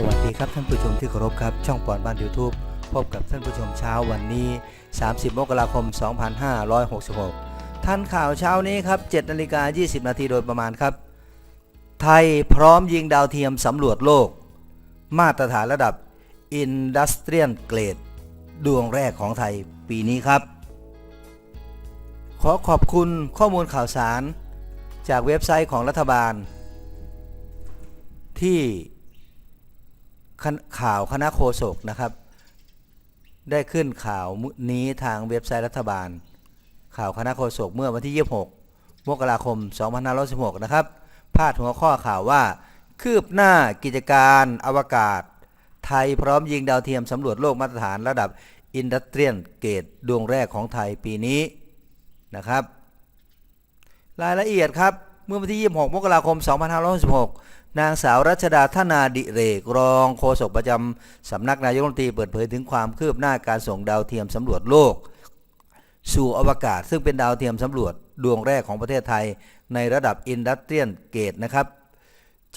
สวัสดีครับท่านผู้ชมที่เคารพครับ ช่องปอนบ้าน YouTube พบกับท่านผู้ชมเช้าวันนี้ 30 มกราคม 2566 ท่านข่าวเช้านี้ครับ7นาฬิกา20 นาทีโดยประมาณครับ ไทยพร้อมยิงดาวเทียมสำรวจโลก มาตรฐานระดับ Industrial Grade ดวงแรกของไทยปีนี้ครับ ขอขอบคุณข้อมูลข่าวสาร จากเว็บไซต์ของรัฐบาล ที่ ข่าวคณะโฆษกนะครับ ได้ขึ้นข่าวนี้ทางเว็บไซต์รัฐบาล ข่าวคณะโฆษกเมื่อวันที่ 26 มกราคม 2516 นะครับ พาดหัวข้อข่าวว่า คืบหน้ากิจการอวกาศ ไทยพร้อมยิงดาวเทียมสำรวจโลกมาตรฐานระดับอินดัสเทรียลเกตดวงแรกของไทยปีนี้นะครับ รายละเอียดครับ เมื่อวันที่ 26 มกราคม 2566 นางสาวรัชดาธนาดิเรก รองโฆษกประจำสำนักนายกรัฐมนตรีเปิดเผยถึงความคืบหน้าการส่งดาวเทียมสำรวจโลก สู่อวกาศ ซึ่งเป็นดาวเทียมสำรวจดวงแรกของประเทศไทย ในระดับอินดัสเทรียลเกตนะครับ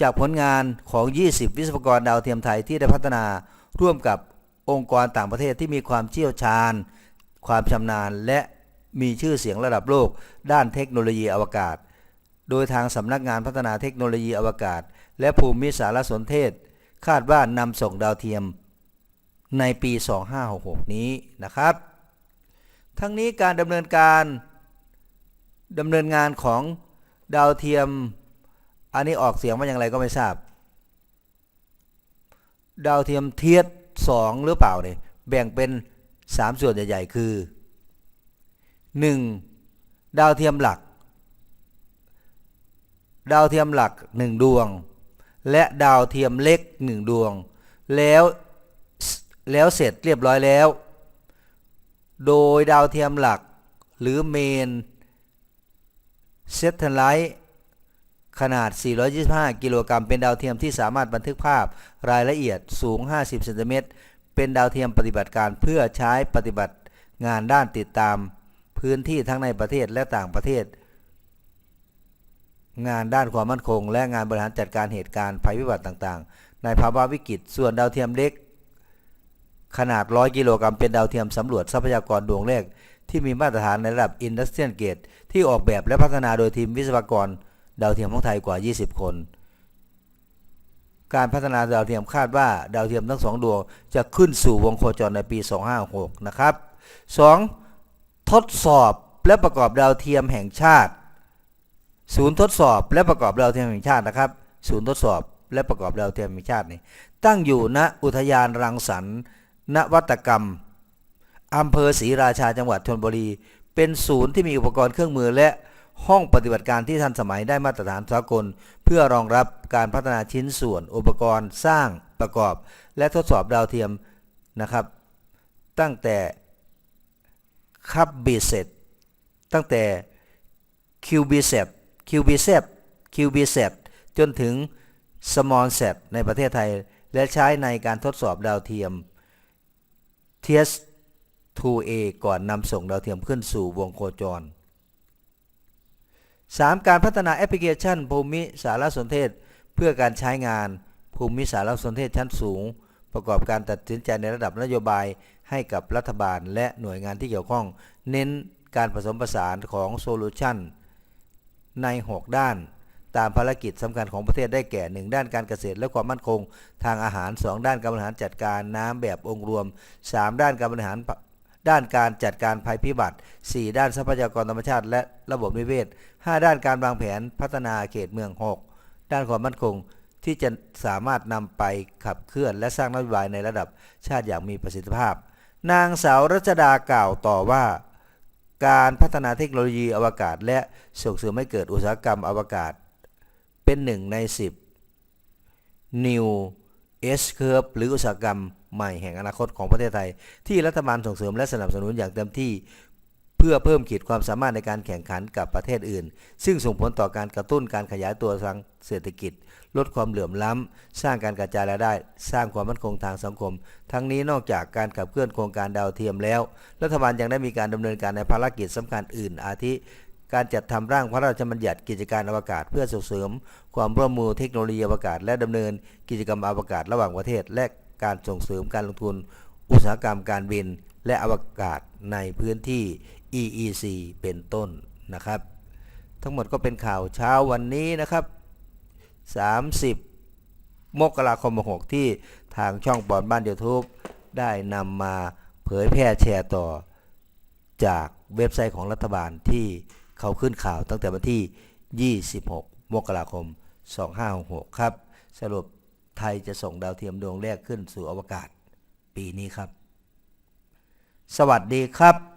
จากผลงานของ 20 วิศวกรดาวเทียมไทยที่ได้พัฒนาร่วมกับองค์กรต่างประเทศที่มีความเชี่ยวชาญ ความชำนาญและมีชื่อเสียงระดับโลก ด้านเทคโนโลยีอวกาศ โดยทางสำนักงานพัฒนาเทคโนโลยีอวกาศ และภูมิสารสนเทศ คาดว่านำส่งดาวเทียมในปี 2566 นี้นะครับ ทั้งนี้การดำเนินการดำเนินงานของดาวเทียม อันนี้ออกเสียงว่าอย่างไรก็ไม่ทราบ ดาวเทียมเทียสสองหรือเปล่าเนี่ยแบ่งเป็น 3 ส่วนใหญ่ ๆ คือ 1. ดาวเทียมหลัก ดาวเทียมหลัก 1 ดวง และดาวเทียมเล็ก 1 ดวง แล้วแล้วเสร็จเรียบร้อยแล้ว โดยดาวเทียมหลัก หรือเมนเซตเทไลท์ขนาด 425 กิโลกรัม เป็นดาวเทียมที่สามารถบันทึกภาพรายละเอียดสูง 50 เซนติเมตร เป็นดาวเทียมปฏิบัติการเพื่อใช้ปฏิบัติงานด้านติดตาม พื้นที่ทั้งในประเทศและต่างประเทศ งานด้านความมั่นคง และงานบริหารจัดการเหตุการณ์ภัยพิบัติต่างๆ ในภาวะวิกฤต ส่วนดาวเทียมเล็ก ขนาด 100 กิโลกรัมเป็นดาวเทียมสำรวจทรัพยากรดวงแรก ที่มีมาตรฐานในระดับ Industrial Gate ที่ออกแบบและพัฒนาโดยทีมวิศวกร ดาวเทียมของไทยกว่า 20 คน การพัฒนาดาวเทียมคาดว่าดาวเทียมทั้งสองดวงจะขึ้นสู่วงโคจรในปี 256นะครับ 2. ทดสอบและประกอบดาวเทียมแห่งชาติ ศูนย์ทดสอบและประกอบดาวเทียมแห่งชาตินะครับ ศูนย์ทดสอบและประกอบดาวเทียมแห่งชาตินี่ตั้งอยู่ณอุทยานรังสรรค์นวัตกรรมอำเภอศรีราชาจังหวัดชลบุรี เป็นศูนย์ที่มีอุปกรณ์เครื่องมือและห้องปฏิบัติการที่ทันสมัยได้มาตรฐานสากล เพื่อรองรับการพัฒนาชิ้นส่วนอุปกรณ์สร้างประกอบ และทดสอบดาวเทียมนะครับ ตั้งแต่คับบีเซตตั้งแต่คิวบีเซต QBSET QBSET QBSET จนถึง Small Set ในประเทศไทย และใช้ในการทดสอบดาวเทียม TS2A ก่อนนำส่งดาวเทียมขึ้นสู่วงโคจร 3. การพัฒนาแอปพลิเคชัน ภูมิสารสนเทศ เพื่อการใช้งาน ภูมิสารสนเทศชั้นสูง ประกอบการตัดสินใจในระดับนโยบายให้กับรัฐบาลและหน่วยงานที่เกี่ยวข้อง เน้นการผสมผสานของโซลูชัน ใน 6 ด้าน ตามภารกิจสำคัญของประเทศได้แก่ 1 ด้านการเกษตรและความมั่นคง ทางอาหาร 2 ด้านการบริหารจัดการน้ำแบบองค์รวม 3 ด้านการบริหารด้านการจัดการภัยพิบัติ 4 ด้านทรัพยากรธรรมชาติและระบบนิเวศ 5 ด้านการวางแผนพัฒนาเขตเมือง 6 ด้านความมั่นคงที่จะสามารถนำไปขับเคลื่อนและสร้างนโยบายในระดับชาติอย่างมีประสิทธิภาพ นางสาวรัชดากล่าวต่อว่า การพัฒนาเทคโนโลยีอวกาศ และส่งเสริมให้เกิดอุตสาหกรรมอวกาศ เป็นหนึ่งใน 10 New S Curve หรืออุตสาหกรรมใหม่แห่งอนาคตของประเทศไทย ที่รัฐบาลส่งเสริมและสนับสนุนอย่างเต็มที่ พื่อเพิ่มขีดความสามารถในการแข่งขันกับประเทศอื่น ซึ่งส่งผลต่อการกระตุ้นการขยายตัวทางเศรษฐกิจ ลดความเหลื่อมล้ำ สร้างการกระจายรายได้ สร้างความมั่นคงทางสังคม ทั้งนี้นอกจากการขับเคลื่อนโครงการดาวเทียมแล้ว รัฐบาลยังได้มีการดำเนินการในภารกิจสำคัญอื่น อาทิ การจัดทำร่างพระราชบัญญัติกิจการอวกาศ เพื่อส่งเสริม ความร่วมมือเทคโนโลยีอวกาศ และดำเนินกิจกรรมอวกาศระหว่างประเทศ และการส่งเสริมการลงทุน อุตสาหกรรมการบิน และอวกาศในพื้นที่ EEC เป็นต้นนะครับ ทั้งหมดก็เป็นข่าวเช้าวันนี้นะครับ 30 มกราคม6ที่ทางช่องบอดบ้าน YouTube ได้นำมาเผยแพร่แชร์ต่อ จากเว็บไซต์ของรัฐบาลที่เขาขึ้นข่าวตั้งแต่วันที่ 26 มกราคม 2566 ครับ สรุปไทยจะส่งดาวเทียมดวงแรกขึ้นสู่อวกาศปีนี้ครับ สวัสดีครับ